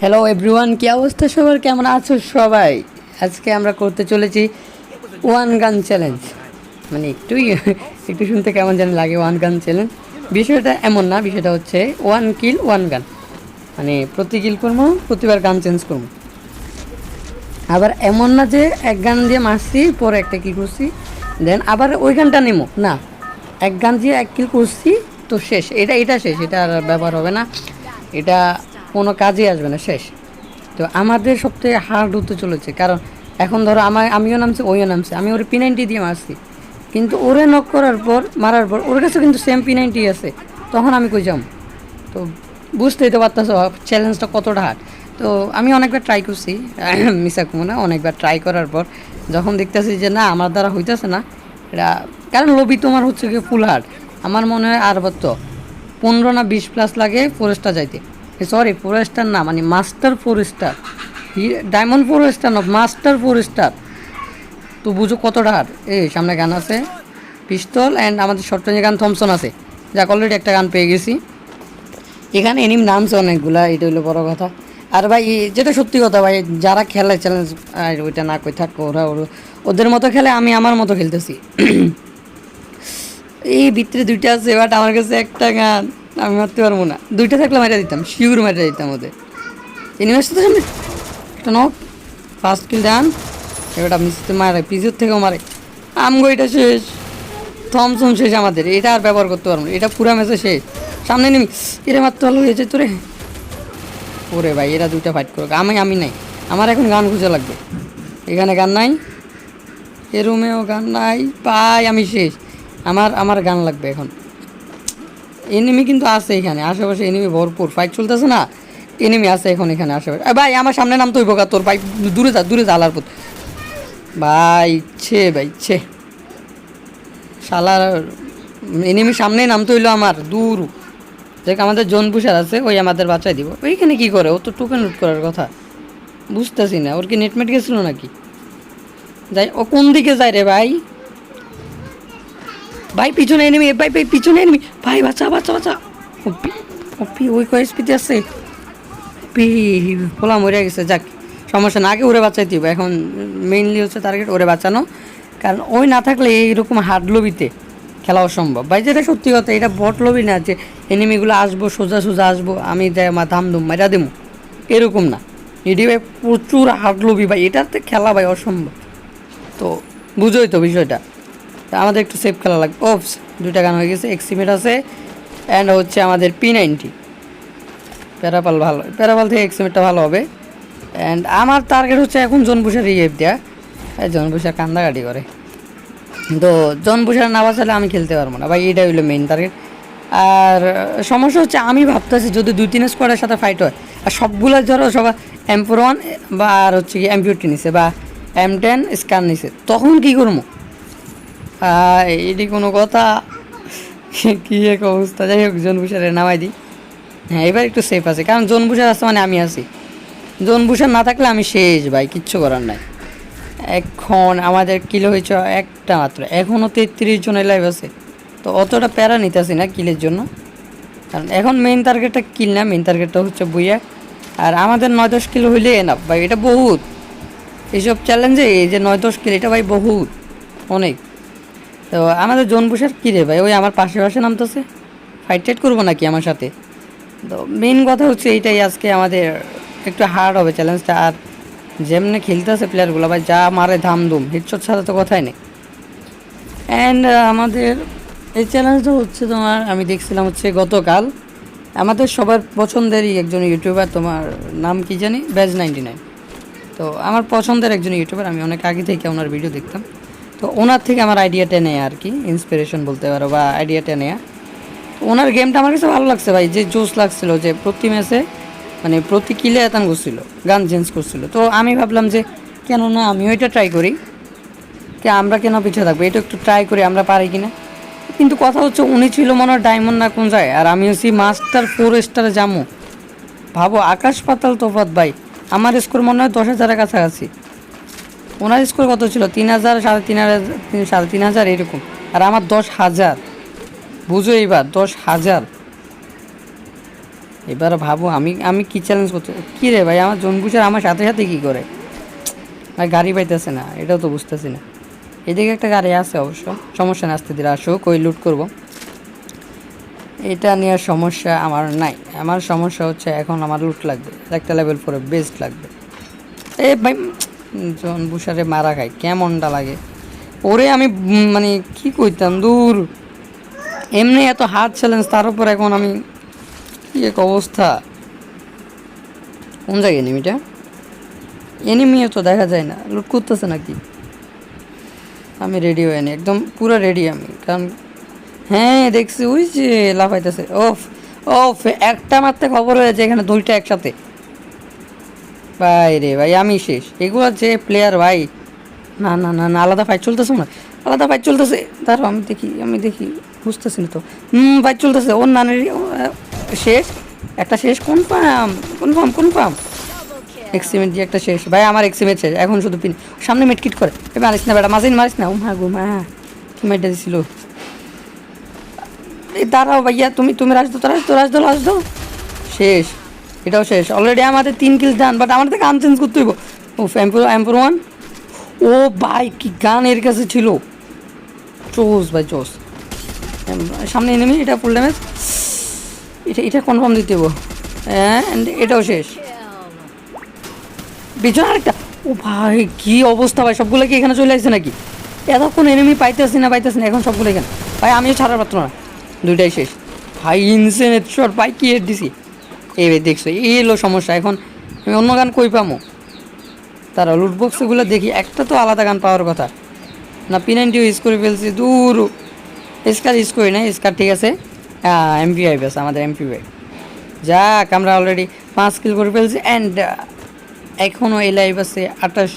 Hello everyone কি অবস্থা সবার? কেমন আছো সবাই? আজকে আমরা করতে চলেছি ওয়ান গান চ্যালেঞ্জ মানে একটুই একটু শুনতে কেমন যেন লাগে ওয়ান গান চ্যালেঞ্জ বিষয়টা এমন না, বিষয়টা হচ্ছে ওয়ান কিল ওয়ান গান মানে প্রতি কিল করব, প্রতিবার গান চেঞ্জ করব। আবার এমন না যে এক গান দিয়ে মারছি, পরে একটা কিল করছি। দেন আবার ওই গানটা নেমো। না, এক গান দিয়ে এক কিল করছি, তো শেষ। এটা এটা শেষ। এটা আর ব্যবহার হবে না। এটা কোনো কাজে আসবে না, শেষ। তো আমাদের সবথেকে হার্ড হতে চলেছে, কারণ এখন ধরো আমার আমিও নামছি, ওইও নামছে, আমি ওর পি নাইনটি দিয়ে মারছি। কিন্তু ওরে নক করার পর, মারার পর, ওর কাছে কিন্তু সেম পি নাইনটি আছে, তখন আমি কই যাম? তো বুঝতেই তো পারতেছ চ্যালেঞ্জটা কতটা হার্ড তো আমি অনেকবার ট্রাই করছি মিসা কুমনা অনেকবার ট্রাই করার পর, যখন দেখতেছি যে না, আমার দ্বারা হইতেছে না, এটা, কারণ লবি তোমার হচ্ছে কি ফুল হার্ড আমার মনে হয় আর তো পনেরো না বিশ প্লাস লাগে ফরেস্টটা যাইতে। সরি ফোর স্টার না মানে master four star diamond four star না মাস্টার ফোর স্টার তো বুঝো কতটা হার? এই, সামনে গান আছে। পিস্তল অ্যান্ড আমাদের শর্ট গান থমসন আছে। যাক অলরেডি একটা গান পেয়ে গেছি। এখানে এনিম নামছে অনেকগুলা, এটা হলো বড় কথা। আর ভাই যেটা সত্যি কথা ভাই, যারা খেলে চ্যালেঞ্জ আর ওইটা না কই থাকো, ওরা ওরা- ওদের মতো খেলে আমি আমার মতো খেলতেছি। এই ভিতরে দুইটা আছে বাট আমার কাছে একটা গান। আমি মারতে পারব না। দুইটা থাকলে মারা দিতাম, শিউর মারা দিতাম ওদের। এনিমের সাথে সামনে একটা নক ফার্স্ট কিল ডান এবার মিসতে মারে, পিছুর থেকেও মারে। আমগো এটা শেষ। থমসম শেষ আমাদের, এটা আর ব্যবহার করতে পারব না। এটা পুরা ম্যাচে শেষ। সামনে নেমি। এরা মারতে ভালো হয়েছে তোরে। ওরে ভাই, এরা দুইটা ফাইট করুক। আমি আমি নাই। আমার এখন গান খুঁজে লাগবে। এখানে গান নাই। এ রুমেও গান নাই। পাই, আমি শেষ। আমার আমার গান লাগবে এখন। এনিমি কিন্তু আছে এখানে, আশেপাশে এনিমি ভরপুর। ফাইট চলতেছে না এনিমি আছে এখন এখানে আশেপাশে। ভাই, আমার সামনে নাম তো বোকা তোর ভাই দূরে যা দূরে যা, আলার ভাই, ছে, ভাই ইচ্ছে শালার এনিমি সামনেই নামতে হইল আমার, দূর। দেখ, আমাদের জোন পুষার আছে, ওই আমাদের বাঁচাই দিব। ওইখানে কি করে? ও তো টোকেন লুট করার কথা। বুঝতেছি না, ওর কি নেটমেট গেছিল নাকি? যাই, ও কোন দিকে যায় রে ভাই? ভাই, পিছনে এনিমি ভাই ভাই, পিছনে এনিমি ভাই বাচ্চা বাচ্চা বাচ্চা ওপি ওপি ওই কয়েস পিতে আছে? পি পোলা মরে গেছে, যাক, সমস্যা না, আগে ওরে বাঁচাই দিব। এখন মেইনলি হচ্ছে টার্গেট ওরে বাঁচানো। কারণ ওই না থাকলে এইরকম হার্ড লবিতে খেলা অসম্ভব। ভাই, যেটা সত্যি কথা, এটা বট লবি না, যে এনিমিগুলো আসব, সোজা সোজা আসব, আমি মা ধাম ধুম মারা দেবো এরকম না। এটি ভাই, প্রচুর হার্ড লবি ভাই, এটাতে খেলা ভাই অসম্ভব। তো বুঝোই তো বিষয়টা। তা আমাদের একটু সেফ খেলা লাগবে। ওপস দুইটা গান হয়ে গেছে এক্সিমেট আছে অ্যান্ড হচ্ছে আমাদের পি নাইনটি প্যারাপাল ভালো, প্যারাপাল থেকে এক্সিমেটটা ভালো হবে। অ্যান্ড আমার টার্গেট হচ্ছে এখন জনবুসার ইয়ে দেওয়া জনবুসার কান্দাকাটি করে। তো জনবুসার না বাঁচালে আমি খেলতে পারব না। ভাই, এটাই হলো মেইন টার্গেট আর সমস্যা হচ্ছে আমি ভাবতেছি যদি দুই তিন স্কোয়াডের সাথে ফাইট হয়, আর সবগুলো ধরো এমপোর ওয়ান বা আর হচ্ছে কি এমপিউটি নিছে বা এম টেন স্কান নিছে, তখন কী করব? এটি কোনো কথা? কি এক অবস্থা? যাই হোক জনবুসারে নামাই দিই। হ্যাঁ এবার একটু সেফ আছে, কারণ জনবুসার আছে মানে আমি আছি। জনবুসার না থাকলে আমি শেষ, ভাই, কিচ্ছু করার নাই। এখন আমাদের কিলো হয়েছে একটা মাত্র এখনও তেত্রিশ জনের লাইভ আছে। তো অতটা প্যারা নিতেছি না কিলের জন্য। কারণ এখন মেইন টার্গেটটা কিল না মেইন টার্গেটটা হচ্ছে বইয়া। আর আমাদের নয় দশ কিলো হইলে এনাফ ভাই, এটা বহুত। এইসব চ্যালেঞ্জে এই যে নয় দশ কিলো, এটা ভাই বহুত, অনেক। তো আমাদের জোন বুসার কী রে ভাই? ওই আমার পাশে পাশে নামতেছে। ফাইট টাইট করব নাকি আমার সাথে? তো মেন কথা হচ্ছে এইটাই আজকে আমাদের একটু হার্ড হবে চ্যালেঞ্জটা আর যেমনি খেলতেছে প্লেয়ারগুলো ভাই, যা মারে ধামধুম হিটশট ছাড়া তো কথাই নেই। অ্যান্ড আমাদের এই চ্যালেঞ্জটা হচ্ছে তোমার, আমি দেখছিলাম হচ্ছে গতকাল, আমাদের সবার পছন্দেরই একজন ইউটিউবার তোমার নাম কি জানি? ব্যাজ নাইনটি নাইন তো আমার পছন্দের একজন ইউটিউবার আমি অনেক আগে থেকে ওনার ভিডিও দেখতাম। তো ওনার থেকে আমার আইডিয়াটা নেয় আর কি ইন্সপিরেশন বলতে পারো বা আইডিয়াটা নেয়া ওনার গেমটা আমার কাছে ভালো লাগছে ভাই, যে জোস লাগছিল, যে প্রতি ম্যাচে মানে প্রতি কিলে এতান করছিল, গান চেঞ্জ করছিল। তো আমি ভাবলাম যে, কেন না আমিও এটা ট্রাই করি যে আমরা কেন পিছিয়ে থাকব? এটা একটু ট্রাই করি, আমরা পারি কিনা। কিন্তু কথা হচ্ছে, উনি ছিল মনে হয় ডায়মন্ড না কোন যায় আর আমি হচ্ছি মাস্টার ফোর স্টারে জামু ভাবো, আকাশ পাতাল তফাত ভাই, আমার স্কোর মনে হয় দশ হাজারের কাছাকাছি। ওনার স্কোর কত ছিল? তিন হাজার, সাড়ে তিন হাজার, সাড়ে তিন হাজার, এরকম। আর আমার দশ হাজার। বুঝো এইবার, দশ হাজার। এবার ভাবো, আমি আমি কি চ্যালেঞ্জ করতে, কী রে ভাই? আমার জনবুসার আমার সাথে সাথে কী করে? ভাই, গাড়ি পাইতেছে না, এটাও তো বুঝতেছি না। এদিকে একটা গাড়ি আছে অবশ্য, সমস্যা না, আসতে দিলে আসো, কই লুট করব। এটা নিয়ে সমস্যা আমার নাই। আমার সমস্যা হচ্ছে, এখন আমার লুট লাগবে, একটা লেভেল ফোরে বেস্ট লাগবে। এ ভাই জন বুসারে মারা খাই কেমনটা লাগে? ওরে আমি মানে কি কইতাম? দূর। এমনি এত হার্ড চ্যালেঞ্জ তার উপর এখন আমি কি এক অবস্থা? কোন জায়গায় এনিমিটা এনিমিও তো দেখা যায় না। লুট করতেছে নাকি? আমি রেডি হয়ে নি, একদম পুরো রেডি আমি। কারণ হ্যাঁ দেখছি, ওই যে লাফাইতেছে। ওফ ওফ, একটা মারতে খবর হয়েছে, এখানে দুইটা একসাথে। ভাই রে ভাই, আমি শেষ। এগুলো যে প্লেয়ার ভাই, না না না না, আলাদা ফাইট চলতেছে না আলাদা ফাইট চলতেছে। দাঁড়াও আমি দেখি আমি দেখি, বুঝতেছি না তো। হুম ফাইট চলতেছে। ওর নানের শেষ। একটা শেষ কোন পাম কোন পাম কোন পাম এক্সিমেন্ট দিয়ে একটা শেষ। ভাই, আমার এক্সিমেন্ট শেষ। এখন শুধু পিন সামনে মেটকিট করে। এ মারিস না বেটা মাঝে মারিস না। ও মা কি মেটটা দিছিল? এই দাঁড়াও ভাইয়া, তুমি তুমি রাজ দো রাজ দো রাজ দো রাজ দো শেষ। এটাও শেষ। অলরেডি আমাদের তিন কিল ডান বাট আমাদের গান চেঞ্জ করতে হইব। ও এম্পুর এম্পুর ওয়ান ও ভাই, কি গান এর কাছে ছিল। চোস ভাই চোস সামনে এনেমি এটা ফুল ড্যামেজ এটা এটা কনফার্ম দিতে হইব। হ্যাঁ এটাও শেষ। পিছনে আরেকটা। ও ভাই, কি অবস্থা ভাই, সবগুলো কি এখানে চলে আসছে নাকি? এতক্ষণ এনিমি পাইতেছি না পাইতেছি না, এখন সবগুলো এখানে। ভাই, আমিও ছাড়ার পাত্র না। দুইটাই শেষ। ভাই ইনসেনেট শট ভাই, কি হেড দিছি? এই দেখছ, এই হলো সমস্যা। এখন আমি অন্য গান কই পামো? তারা লুটবক্সগুলো দেখি, একটা তো আলাদা গান পাওয়ার কথা। না পি নাইনটিও ইউজ করে ফেলছি, দূর। স্কার ইউজ করি না স্কার ঠিক আছে। এমপি আই বেস আমাদের এমপি আই যাক, আমরা অলরেডি পাঁচ কিল করে ফেলছি অ্যান্ড এখনও এই লাইভ আছে আঠাশ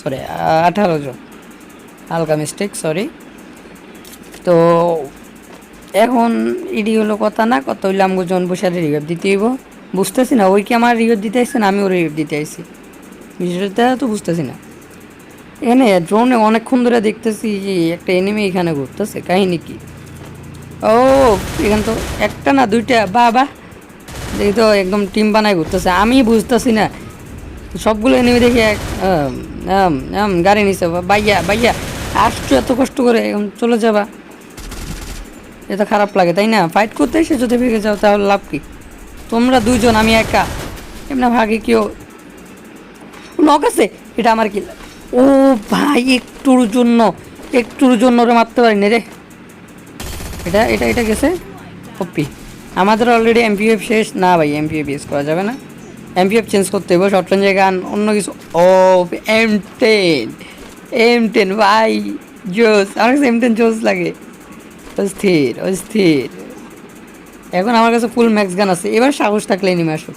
সরি আঠারো জন। হালকা মিস্টেক সরি তো, এখন ইডি হলো কথা না, কত হইলে আমগো জন রিভাইভ দিতে হইব। বুঝতেছি না, ওই কি আমার রিভাইভ দিতে আসছে না আমি ওর রিভাইভ দিতে আসছি বিষয়টা তো বুঝতেছি না। এখানে ড্রোনে অনেকক্ষণ ধরে দেখতেছি যে একটা এনিমি এখানে ঘুরতেছে, কাহিনী কি? ও, এখানে তো একটা না দুইটা বা বা দেখি তো একদম টিম বানায় ঘুরতেছে, আমি বুঝতেছি না। সবগুলো এনিমি দেখি এক গাড়ি নিছে বাইয়া বাইয়া। আসছো এত কষ্ট করে, এখন চলে যাবা। এটা খারাপ লাগে, তাই না? ফাইট করতে এসে যদি ভেঙে যাও তাহলে লাভ কি? তোমরা দুজন, আমি একা। এমনি ভাগে কেউ নক আছে? এটা আমার কি? ও ভাই, একটুর জন্য একটুর জন্য ওরে মারতে পারিনি রে। এটা এটা এটা গেছে? কপি। আমাদের অলরেডি এমপিএফ শেষ। না ভাই এমপিএফ ইউজ করা যাবে না। এমপিএফ চেঞ্জ করতে হবে শর্ট রেঞ্জে গান, অন্য কিছু। ও এম টেন এম টেন ভাই, জোস। আমার কাছে এম টেন জোস লাগে। অস্থির অস্থির। এখন আমার কাছে ফুল ম্যাক্স গান আছে। এবার সাহস থাকলে নেমে আসুক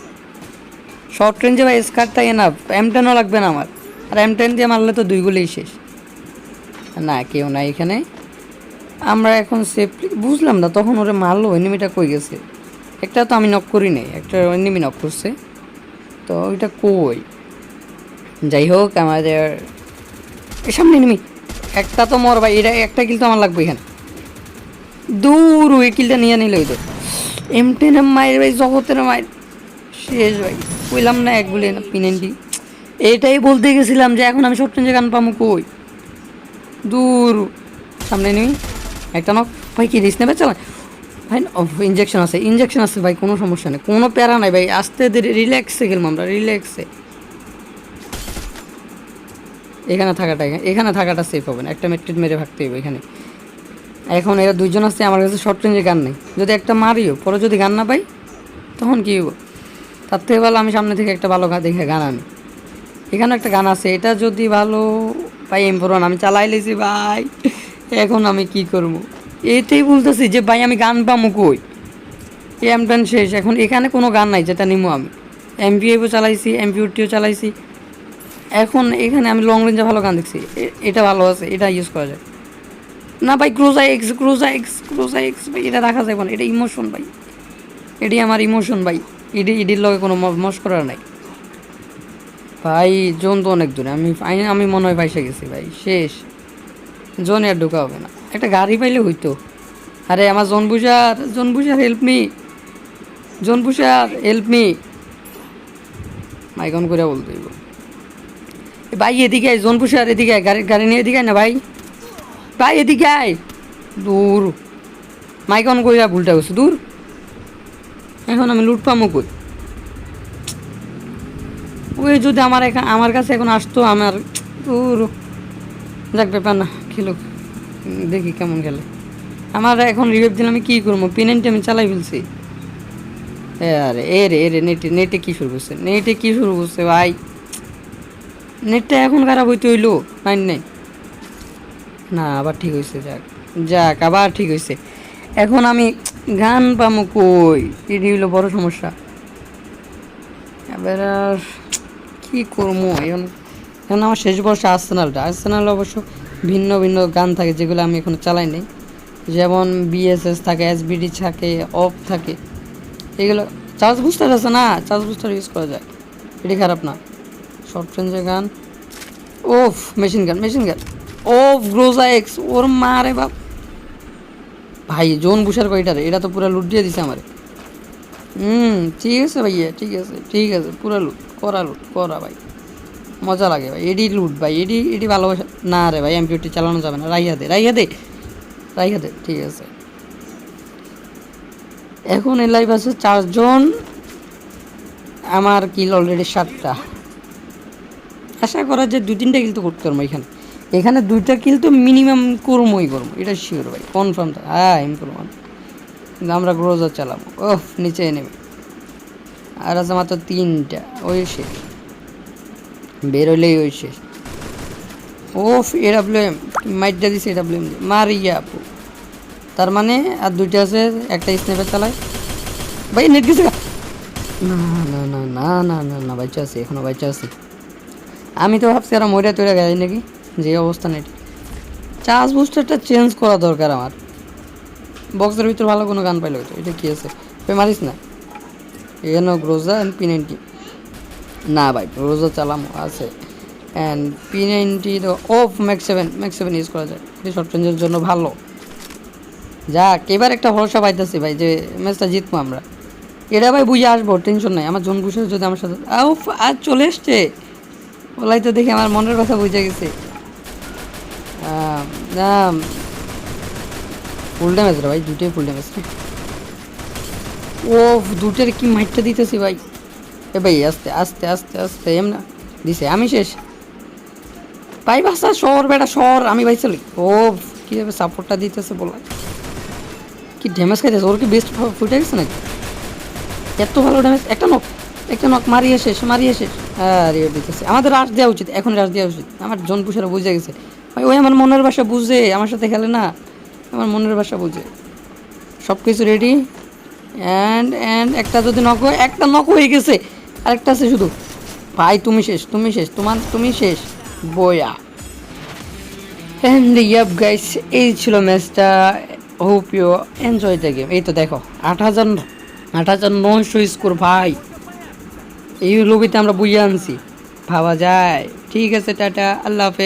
শর্ট রেঞ্জে বা স্কারটা এনাফ এম টেনও লাগবে না আমার। আর এম টেন দিয়ে মারলে তো দুই দুইগুলোই শেষ। না, কেউ না এখানে। আমরা এখন সেফলি বুঝলাম না তখন ওরে মারলো এনিমিটা কই গেছে? একটা তো আমি নক করি নাই, একটা এনিমি নক করছে। তো ওইটা কই? যাই হোক, আমাদের সামনে এনিমি একটা তো মর ভাই, এটা, একটা কিল তো আমার লাগবে এখানে। দূর, ওই কিলটা নিয়ে নিলে ওই তো। এম টেনের মায়ের ভাই, জগতের মায়ের শেষ ভাই, কইলাম না এক বলে না পিনেন্টি এটাই বলতে গেছিলাম যে এখন আমি রেঞ্জে গান পাবো কই? দূর। সামনে নিবি। একটা নক ভাই, কি রিস নেবে চালা ভাই ইঞ্জেকশন আছে ইঞ্জেকশন আছে ভাই, কোনো সমস্যা নেই, কোনো প্যারা নাই ভাই, আস্তে রিল্যাক্সে গেলাম আমরা রিল্যাক্সে এখানে থাকাটা এখানে থাকাটা সেফ হবে না, একটা মেট্রিট মেরে ভাগতে হবে এখানে। এখন এরা দুইজন আসছে আমার কাছে শর্ট রেঞ্জে গান নেই। যদি একটা মারিও, পরে যদি গান না পাই, তখন কী হব তার থেকে ভালো আমি সামনে থেকে একটা ভালো দেখে গান আনি। এখানে একটা গান আছে, এটা যদি ভালো পাই এম্পরন আমি চালাই লেছি ভাই, এখন আমি কি করব? এটাই বলতেছি যে, ভাই, আমি গান পামু কই? এম টেন শেষ। এখন এখানে কোনো গান নাই, যেটা নিমো আমি। এমপিএফও চালাইছি এমপিউটিও চালাইছি। এখন এখানে আমি লং রেঞ্জে ভালো গান দেখছি। এটা ভালো আছে, এটা ইউজ করা যায়। না ভাই Groza X Groza X Groza X ভাই, এটা রাখা যাবে না, এটা ইমোশন ভাই। এটি আমার ইমোশন ভাই ইডি ইডির লগে কোনো মস করার নাই। ভাই, জোন তো অনেক দূরে, আমি, আমি- মনে হয় পাইসে গেছি ভাই, শেষ। জোনে আর ঢোকা হবে না। একটা গাড়ি পাইলে হইতো। আরে, আমার জন বুঝার জন বুঝার হেল্প মি জন পুষার হেল্প মি মাইক অন করে বলতে ভাই, এদিকে জন পুষার এদিকে গাড়ি গাড়ি নিয়ে এদিকে না ভাই। ভাই, এদিকে আয়। দূর। মাইক অন করে ভুলটা গেছে দূর। এখন আমি লুট পামো কই? ওই যদি আমার এখানে আমার কাছে এখন আসতো, আমার দূর। যাক, ব্যাপার না, খেলো। দেখি কেমন খেলে। আমার এখন রিভেভ দিলে আমি কী করব? পেনেন্টি আমি চালাই ফেলছি। আরে, এ রে এ রে নেটে নেটে কী শুরু করছে? নেটে কী শুরু করছে ভাই? নেটটা এখন খারাপ হইতে হইল নাইন নাই। না, আবার ঠিক হয়েছে যাক। যাক, আবার ঠিক হয়েছে এখন আমি গান পামো কই? এটি হইল বড় সমস্যা। এবার আর কী করব এখন এখন আমার শেষ বর্ষ আর্সেনালটা আর্সেনাল অবশ্য ভিন্ন ভিন্ন গান থাকে যেগুলো আমি এখনও চালাই নাই। যেমন বিএসএস থাকে এসবিডি থাকে অফ থাকে। এগুলো চার্জ বুস্টার আছে না? চার্জ বুস্টার ইউজ করা যায়। এটি খারাপ না। শর্ট রেঞ্জের গান। ওফ মেশিন গান মেশিন গান ওফ গ্রোজা এক্স ওর মা রে বাপ। ভাই, জোন বুসার কয়টারে এটা তো পুরো লুট দিয়ে দিছে আমারে। হুম, ঠিক আছে ভাইয়া, ঠিক আছে ঠিক আছে, পুরো লুট, করা লুট, করা ভাই। মজা লাগে ভাই, এডি লুট ভাই, এডি এডি ভালোবাসা। না রে ভাই এমপিওটি চালানো যাবে না। রাইয়া দে রাইয়া দে রাইয়া দে, ঠিক আছে। এখন এই লাইভ আছে চারজন আমার কিল অলরেডি সাতটা। আশা করা যে দুই তিনটা কিল তো করতে পারব এখানে। এখানে দুইটা কিল তো মিনিমাম করবোই করব এটা শিওর ভাই কনফার্ম হ্যাঁ ইম্প্রুভমেন্ট কিন্তু আমরা গ্রোজার চালাবো ওহ নিচে নেবে। আর আছে মাত্র তিনটা, ওই শেষ। বেরোলেই ওই শেষ। ওফ এডাব্লিউ এম মাইটটা দিছে এম মারিয়া আপু। তার মানে আর দুইটা আছে, একটা স্নেপের চালায়। ভাই নেট গেছে না না না না না না না বাচ্চা আছে এখনও বাচ্চা আছে। আমি তো ভাবছি আর মরিয়া তৈরি গেছে নাকি? যে অবস্থা নেট চার্জ বুস্টারটা চেঞ্জ করা দরকার আমার। বক্সের ভিতর ভালো কোনো গান পাইলে হতো এটা কি আছে? তুই মারিস না। এখানে রোজা অ্যান্ড পি নাইনটি না ভাই রোজা চালাম, আছে। অ্যান্ড পি নাইনটি তো of max seven max seven use করা যায়। এটি শর্ট রেঞ্জের জন্য ভালো। যাক, এবার একটা ভরসা পাইতেছি ভাই, যে ম্যাচটা জিতবো আমরা। এটা ভাই বুঝে আসব টেনশন নাই। আমার জন বুঝে যদি আমার সাথে আউফ, আজ চলে এসছে। ওলাই তো দেখি আমার মনের কথা বুঝে গেছে। না ফুল ড্যামেজ রে ভাই, দুটোই ফুল ড্যামেজ রে ও দুটের কি মাইটটা দিতেছি ভাই। এ ভাই, আস্তে আস্তে আস্তে আস্তে, এম না। দিছে, আমি শেষ। ভাই, বাসা শহর বেটা শহর আমি ভাই চলি। ও কীভাবে সাপোর্টটা দিতেছে বলা। কি ড্যামেজ খাইতেছে? ওর কি বেস্ট ফুটে গেছে নাকি? এত ভালো ড্যামেজ একটা নক একটা নক মারিয়ে শেষ মারিয়ে শেষ। রিও দিতেছে। আমাদের রাশ দেওয়া উচিত এখন রাশ দেওয়া উচিত। আমার জন পুষারা বুঝে গেছে। ওই আমার মনের ভাষা বুঝে, আমার সাথে খেলে না, আমার মনের ভাষা বুঝে। সব কিছু রেডি অ্যান্ড অ্যান্ড একটা যদি নক একটা নক হয়ে গেছে, আরেকটা আছে শুধু। ভাই, তুমি শেষ তুমি শেষ, তোমার, তুমি শেষ, বয়া। অ্যান্ড ইয়াপ গাইস এই ছিল ম্যাচটা hope you enjoy the game এই তো দেখো, আট হাজার আট হাজার নশো স্কোর ভাই। এই লবিতে আমরা বুঝে আনছি। ভাবা যায়। ঠিক আছে, টাটা, আল্লাহ হাফেজ।